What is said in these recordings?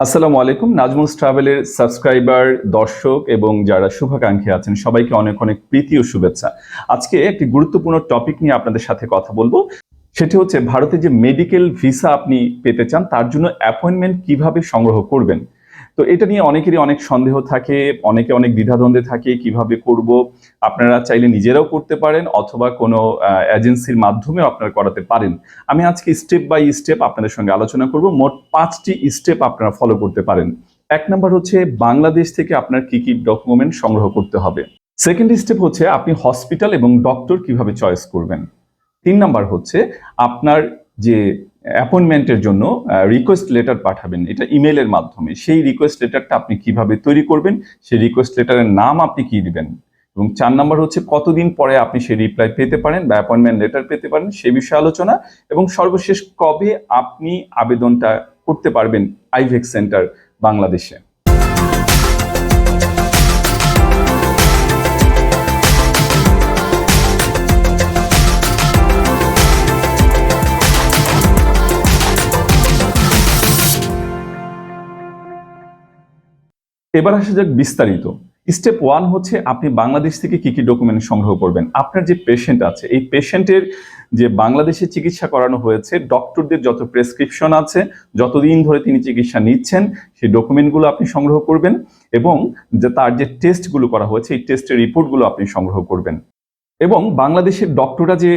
আসসালামু আলাইকুম, নাজমুস ট্রাভেলের সাবস্ক্রাইবার, দর্শক এবং যারা শুভাকাঙ্ক্ষী আছেন, সবাইকে অনেক অনেক প্রীতি ও শুভেচ্ছা। আজকে একটি গুরুত্বপূর্ণ টপিক নিয়ে আপনাদের সাথে কথা বলব। সেটি হচ্ছে ভারতে যে মেডিকেল ভিসা আপনি পেতে চান, তার জন্য অ্যাপয়েন্টমেন্ট কীভাবে সংগ্রহ করবেন? তো এটা নিয়ে অনেকেরই অনেক সন্দেহ থাকে, অনেকে অনেক দ্বিধাদ্বন্দ্বে থাকে কীভাবে করব। আপনারা চাইলে নিজেরাও করতে পারেন অথবা কোনো এজেন্সির মাধ্যমেও আপনারা করাতে পারেন। আমি আজকে স্টেপ বাই স্টেপ আপনাদের সঙ্গে আলোচনা করব। মোট পাঁচটি স্টেপ আপনারা ফলো করতে পারেন। এক নাম্বার হচ্ছে বাংলাদেশ থেকে আপনার কি কি ডকুমেন্ট সংগ্রহ করতে হবে। সেকেন্ড স্টেপ হচ্ছে আপনি হসপিটাল এবং ডক্টর কীভাবে চয়েস করবেন। তিন নাম্বার হচ্ছে আপনার যে অ্যাপয়েন্টমেন্টের জন্য রিকোয়েস্ট লেটার পাঠাবেন। এটা ইমেলের মাধ্যমে। সেই রিকোয়েস্ট লেটারটা আপনি কীভাবে তৈরি করবেন, সেই রিকোয়েস্ট লেটারের নাম আপনি কি দিবেন? এবং চার নাম্বার হচ্ছে কতদিন পরে আপনি সেই রিপ্লাই পেতে পারেন বা অ্যাপয়েন্টমেন্ট লেটার পেতে পারেন, সে বিষয়ে আলোচনা। এবং সর্বশেষ কবে আপনি আবেদনটা করতে পারবেন আইভেক্স সেন্টার বাংলাদেশে? এবার আসা যাক বিস্তারিত। স্টেপ ওয়ান হচ্ছে আপনি বাংলাদেশ থেকে কি কি ডকুমেন্ট সংগ্রহ করবেন। আপনার যে পেশেন্ট আছে, এই পেশেন্টের যে বাংলাদেশে চিকিৎসা করানো হয়েছে ডক্টরদের যত প্রেসক্রিপশন আছে, যতদিন ধরে তিনি চিকিৎসা নিচ্ছেন, সেই ডকুমেন্টগুলো আপনি সংগ্রহ করবেন এবং যে তার যে টেস্টগুলো করা হয়েছে, এই টেস্টের রিপোর্টগুলো আপনি সংগ্রহ করবেন। এবং বাংলাদেশের ডক্টররা যে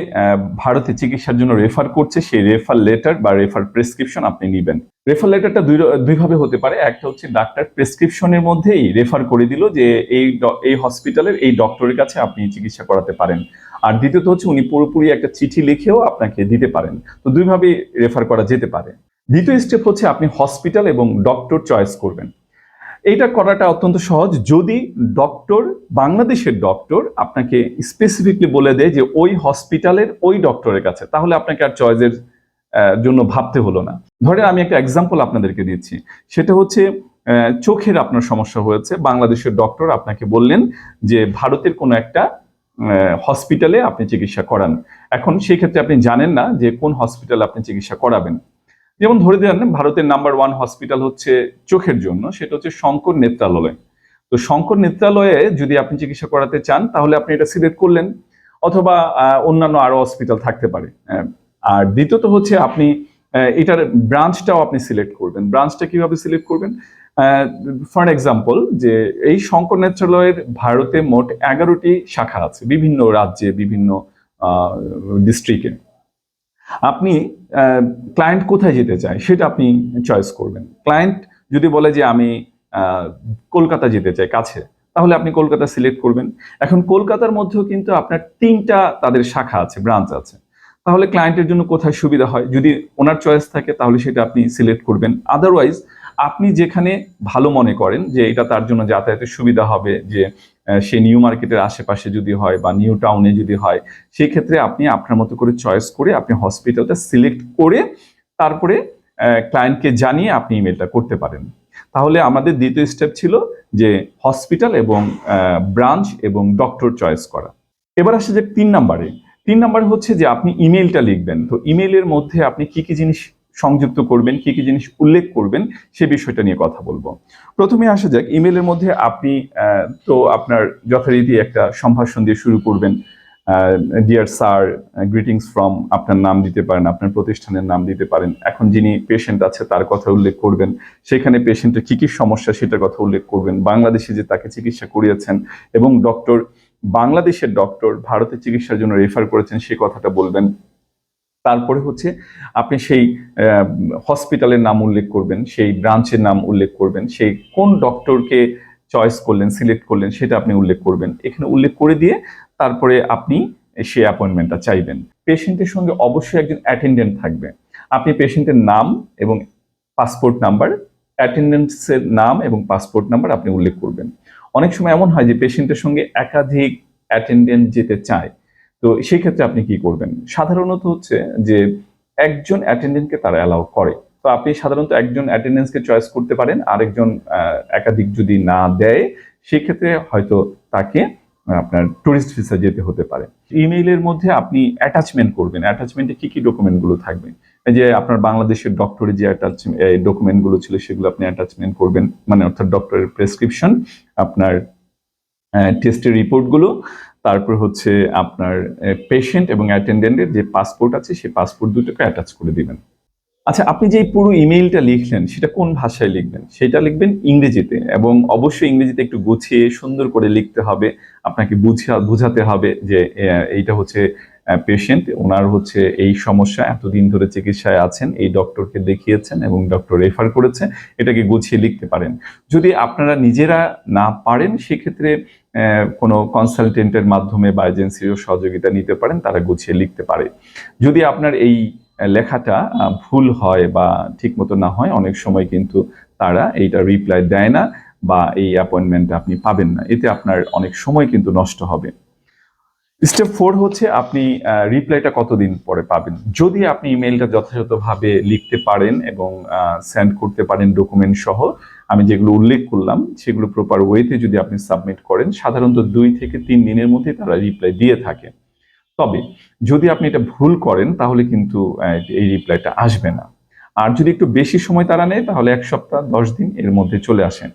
ভারতে চিকিৎসার জন্য রেফার করছে, সেই রেফার লেটার বা রেফার প্রেসক্রিপশন আপনি নেবেন। রেফার লেটারটা দুই, দুইভাবে হতে পারে। একটা হচ্ছে ডাক্তার প্রেসক্রিপশনের মধ্যেই রেফার করে দিল যে, এই এই হসপিটালের এই ডক্টরের কাছে আপনি চিকিৎসা করাতে পারেন। আর দ্বিতীয়ত হচ্ছে উনি পুরোপুরি একটা চিঠি লিখেও আপনাকে দিতে পারেন। তো দুইভাবে রেফার করা যেতে পারে। দ্বিতীয় স্টেপ হচ্ছে আপনি হসপিটাল এবং ডক্টর চয়েস করবেন। এইটা করাটা অত্যন্ত সহজ। যদি ডক্টর বাংলাদেশের ডক্টর আপনাকে স্পেসিফিকলি বলে দেয় যে ওই হসপিটালের ওই ডক্টরের কাছে, তাহলে আপনাকে আর চয়েসের জন্য ভাবতে হলো না। ধরে আমি একটা এক্সাম্পল আপনাদেরকে দিচ্ছি। সেটা হচ্ছে চোখের আপনার সমস্যা হয়েছে। বাংলাদেশের ডক্টর আপনাকে বললেন যে ভারতের কোনো একটা হসপিটালে আপনি চিকিৎসা করান। এখন সেই ক্ষেত্রে আপনি জানেন না যে কোন হসপিটালে আপনি চিকিৎসা করাবেন। যেমন ধরে দেন ভারতের নাম্বার ওয়ান হসপিটাল হচ্ছে চোখের জন্য, সেটা হচ্ছে শঙ্কর নেত্রালয়। তো শঙ্কর নেত্রালয়ে যদি আপনি চিকিৎসা করাতে চান, তাহলে আপনি এটা সিলেক্ট করলেন, অথবা অন্যান্য আরও হসপিটাল থাকতে পারে। আর দ্বিতীয়ত হচ্ছে আপনি এটার ব্রাঞ্চটাও আপনি সিলেক্ট করবেন। ব্রাঞ্চটা কীভাবে সিলেক্ট করবেন? ফর এক্সাম্পল যে এই শঙ্কর নেত্রালয়ের ভারতে মোট এগারোটি শাখা আছে, বিভিন্ন রাজ্যে, বিভিন্ন ডিস্ট্রিক্টে আপনি ক্লায়েন্ট কোথায় যেতে চায় সেটা আপনি চয়েস করবেন। ক্লায়েন্ট যদি বলে যে আমি কলকাতা যেতে চাই, কাছে, তাহলে আপনি কলকাতা সিলেক্ট করবেন। এখন কলকাতার মধ্যেও কিন্তু আপনার তিনটা তাদের শাখা আছে ব্রাঞ্চ আছে। তাহলে ক্লায়েন্টের জন্য কোথায় সুবিধা হয়? যদি ওনার চয়েস থাকে, তাহলে সেটা আপনি সিলেক্ট করবেন। আদারওয়াইজ আপনি যেখানে ভালো মনে করেন যে এটা তার জন্য যাতায়াতের সুবিধা হবে, যে সে নিউ মার্কেটের আশেপাশে যদি হয় বা নিউ টাউনে যদি হয় সেই ক্ষেত্রে আপনি আপনার মতো করে চয়েস করে আপনি হসপিটালটা সিলেক্ট করে তারপরে ক্লায়েন্টকে জানিয়ে আপনি ইমেলটা করতে পারেন। তাহলে আমাদের দ্বিতীয় স্টেপ ছিল যে হসপিটাল এবং ব্রাঞ্চ এবং ডক্টর চয়েস করা। এবার আসে যে তিন নাম্বারে তিন নাম্বার হচ্ছে যে আপনি ইমেলটা লিখবেন। তো ইমেলের মধ্যে আপনি কি কি জিনিস সংযুক্ত করবেন, কি কি জিনিস উল্লেখ করবেন, সে বিষয়টা নিয়ে কথা বলব। প্রথমে আসা যাক, ইমেলের মধ্যে আপনি তো আপনার যথারীতি একটা সম্ভাষণ দিয়ে শুরু করবেন। ডিয়ার স্যার গ্রিটিংস ফ্রম আপনার নাম দিতে পারেন, আপনার প্রতিষ্ঠানের নাম দিতে পারেন। এখন যিনি পেশেন্ট আছে, তার কথা উল্লেখ করবেন। সেখানে পেশেন্টের কি কি সমস্যা, সেটার কথা উল্লেখ করবেন। বাংলাদেশে যে তাকে চিকিৎসা করিয়েছেন এবং ডক্টর বাংলাদেশের ডক্টর ভারতে চিকিৎসার জন্য রেফার করেছেন, সে কথাটা বলবেন। তারপরে হচ্ছে আপনি সেই হসপিটালের নাম উল্লেখ করবেন, সেই ব্রাঞ্চের নাম উল্লেখ করবেন, সেই কোন ডক্টরকে চয়েস করলেন সিলেক্ট করলেন, সেটা আপনি উল্লেখ করবেন। এখানে উল্লেখ করে দিয়ে তারপরে আপনি সেই অ্যাপয়েন্টমেন্টটা চাইবেন। পেশেন্টের সঙ্গে অবশ্যই একজন অ্যাটেন্ডেন্ট থাকবে। আপনি পেশেন্টের নাম এবং পাসপোর্ট নাম্বার অ্যাটেন্ডেন্সের নাম এবং পাসপোর্ট নাম্বার আপনি উল্লেখ করবেন। অনেক সময় এমন হয় যে পেশেন্টের সঙ্গে একাধিক অ্যাটেন্ডেন্ট যেতে চায়। তো সেই ক্ষেত্রে আপনি কি করবেন? সাধারণত হচ্ছে যে একজন অ্যাটেন্ডেন্টকে তারা অ্যালাউ করে। তো আপনি সাধারণত একজন অ্যাটেন্ডেন্সকে চয়েস করতে পারেন, আরেকজন একাধিক যদি না দেয়, সেক্ষেত্রে হয়তো তাকে আপনার টুরিস্ট ভিসা যেতে হতে পারে। ইমেইলের মধ্যে আপনি অ্যাটাচমেন্ট করবেন। অ্যাটাচমেন্টে কি কি ডকুমেন্টগুলো থাকবে? যে আপনার বাংলাদেশের ডক্টরের যে অ্যাটাচ ডকুমেন্টগুলো ছিল, সেগুলো আপনি অ্যাটাচমেন্ট করবেন। মানে অর্থাৎ ডক্টরের প্রেসক্রিপশন আপনার টেস্টের রিপোর্টগুলো তারপর হচ্ছে আপনার পেশেন্ট এবং অ্যাটেন্ডেন্টের যে পাসপোর্ট আছে, সেই পাসপোর্ট দুটোকে অ্যাটাচ করে দিবেন। আচ্ছা আপনি যে পুরো ইমেইলটা লিখলেন, সেটা কোন ভাষায় লিখবেন? সেটা লিখবেন ইংরেজিতে এবং অবশ্যই ইংরেজিতে একটু গুছিয়ে সুন্দর করে লিখতে হবে। আপনাকে বুঝা, বুঝাতে হবে যে এইটা হচ্ছে পেশেন্ট ওনার হচ্ছে এই সমস্যা, এতদিন ধরে চিকিৎসায় আছেন, এই ডক্টরকে দেখিয়েছেন এবং ডক্টর রেফার করেছে, এটাকে গুছিয়ে লিখতে পারেন। যদি আপনারা নিজেরা না পারেন, সেক্ষেত্রে কোনো কনসালটেন্টের মাধ্যমে বা এজেন্সিরও সহযোগিতা নিতে পারেন, তারা গুছিয়ে লিখতে পারে। যদি আপনার এই লেখাটা ভুল হয় বা ঠিক মতো না হয়, অনেক সময় কিন্তু তারা এইটা রিপ্লাই দেয় না বা এই অ্যাপয়েন্টমেন্ট আপনি পাবেন না। এতে আপনার অনেক সময় কিন্তু নষ্ট হবে। স্টেপ ফোর হচ্ছে আপনি রিপ্লাইটা কতদিন পরে পাবেন? যদি আপনি ইমেলটা যথাযথভাবে লিখতে পারেন এবং সেন্ড করতে পারেন ডকুমেন্ট সহ আমি যেগুলো উল্লেখ করলাম, সেগুলো প্রপার ওয়েতে যদি আপনি সাবমিট করেন, সাধারণত দুই থেকে তিন দিনের মধ্যে তারা রিপ্লাই দিয়ে থাকে। তবে যদি আপনি এটা ভুল করেন, তাহলে কিন্তু এই রিপ্লাইটা আসবে না। আর যদি একটু বেশি সময় তারা নেয়, তাহলে এক সপ্তাহ, দশ দিন এর মধ্যে চলে আসেন।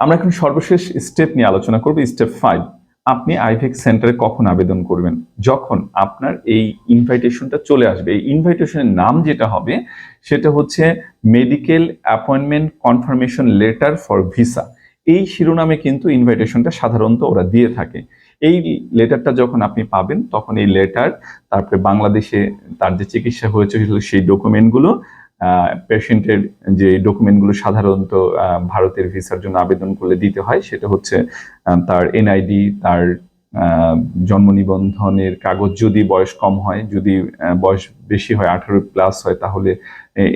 আমরা এখন সর্বশেষ স্টেপ নিয়ে আলোচনা করব স্টেপ ফাইভ আপনি আইভেক্স সেন্টারে কখন আবেদন করবেন? যখন আপনার এই ইনভাইটেশনটা চলে আসবে। এই ইনভাইটেশনের নাম যেটা হবে, সেটা হচ্ছে medical appointment confirmation letter for visa এই শিরোনামে কিন্তু ইনভাইটেশনটা সাধারণত ওরা দিয়ে থাকে। এই লেটারটা যখন আপনি পাবেন, তখন এই লেটার তারপরে বাংলাদেশে তার যে চিকিৎসা হয়েছে, সেই ডকুমেন্টগুলো পেশেন্টের যে ডকুমেন্টগুলো সাধারণত ভারতের ভিসার জন্য আবেদন করলে দিতে হয়, সেটা হচ্ছে তার এনআইডি তার জন্ম নিবন্ধনের কাগজ যদি বয়স কম হয়, যদি বয়স বেশি হয়, আঠারো প্লাস হয়, তাহলে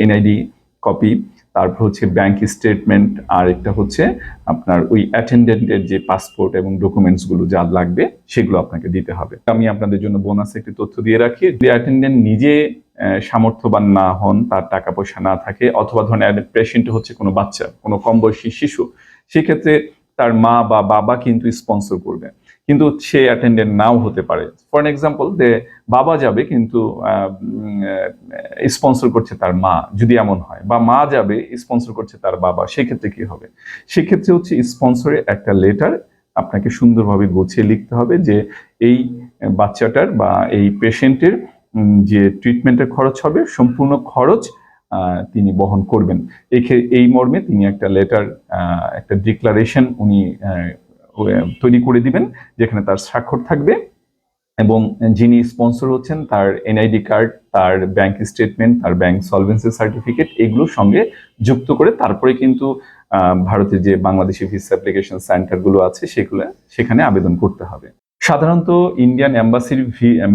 এনআইডি কপি তারপর হচ্ছে ব্যাংক স্টেটমেন্ট আর একটা হচ্ছে আপনার ওই অ্যাটেন্ডেন্টের যে পাসপোর্ট এবং ডকুমেন্টসগুলো যা লাগবে, সেগুলো আপনাকে দিতে হবে। আমি আপনাদের জন্য বোনাস একটি তথ্য দিয়ে রাখি যদি অ্যাটেন্ডেন্ট নিজে সামর্থ্যবান না হন, তার টাকা পয়সা না থাকে, অথবা ধরেন পেশেন্ট হচ্ছে কোনো বাচ্চা, কোনো কম বয়সী শিশু, সেক্ষেত্রে তার মা বা বাবা কিন্তু স্পন্সর করবে। কিন্তু সে অ্যাটেন্ডেন্ট নাও হতে পারে। ফর এক্সাম্পল যে বাবা যাবে কিন্তু স্পন্সর করছে তার মা, যদি এমন হয়। বা মা যাবে স্পন্সর করছে তার বাবা, সেক্ষেত্রে কি হবে? সেক্ষেত্রে হচ্ছে স্পন্সরের একটা লেটার আপনাকে সুন্দরভাবে গুছিয়ে লিখতে হবে যে এই বাচ্চাটার বা এই পেশেন্টের যে ট্রিটমেন্টের খরচ হবে, সম্পূর্ণ খরচ তিনি বহন করবেন। এই মর্মে তিনি একটা লেটার একটা ডিক্লারেশন উনি তৈরি করে দিবেন, যেখানে তার স্বাক্ষর থাকবে। এবং যিনি স্পন্সর হচ্ছেন, তার এনআইডি কার্ড, তার ব্যাংক স্টেটমেন্ট, তার ব্যাংক সলভেন্সি সার্টিফিকেট এগুলোর সঙ্গে যুক্ত করে তারপরে কিন্তু ভারতের যে বাংলাদেশি ভিসা অ্যাপ্লিকেশন সেন্টারগুলো আছে, সেগুলো, সেখানে আবেদন করতে হবে। সাধারণত ইন্ডিয়ান এম্বাসির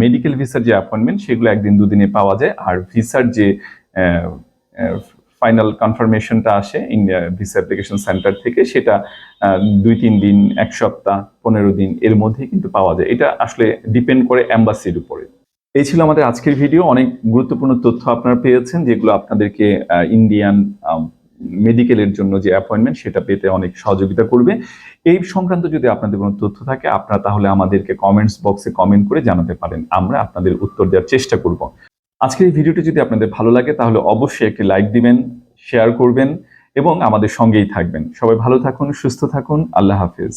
মেডিকেল ভিসার যে অ্যাপয়েন্টমেন্ট, সেগুলো একদিন দুদিনে পাওয়া যায়। আর ভিসার যে ফাইনাল কনফার্মেশনটা আসে ইন্ডিয়া ভিসা অ্যাপ্লিকেশন সেন্টার থেকে। সেটা দুই তিন দিন, এক সপ্তাহ, পনেরো দিন এর মধ্যে কিন্তু পাওয়া যায়। এটা আসলে ডিপেন্ড করে এম্বাসির উপরে। এই ছিল আমাদের আজকের ভিডিও অনেক গুরুত্বপূর্ণ তথ্য আপনারা পেয়েছেন, যেগুলো আপনাদেরকে ইন্ডিয়ান মেডিকেলের জন্য যে অ্যাপয়েন্টমেন্ট সেটা পেতে অনেক সহযোগিতা করবে। এই সংক্রান্ত যদি আপনাদের কোনো তথ্য থাকে, আপনারা তাহলে আমাদেরকে কমেন্টস বক্সে কমেন্ট করে জানাতে পারেন। আমরা আপনাদের উত্তর দেওয়ার চেষ্টা করব। আজকের এই ভিডিওটি যদি আপনাদের ভালো লাগে, তাহলে অবশ্যই একটি লাইক দিবেন, শেয়ার করবেন এবং আমাদের সঙ্গেই থাকবেন। সবাই ভালো থাকুন, সুস্থ থাকুন, আল্লাহ হাফিজ।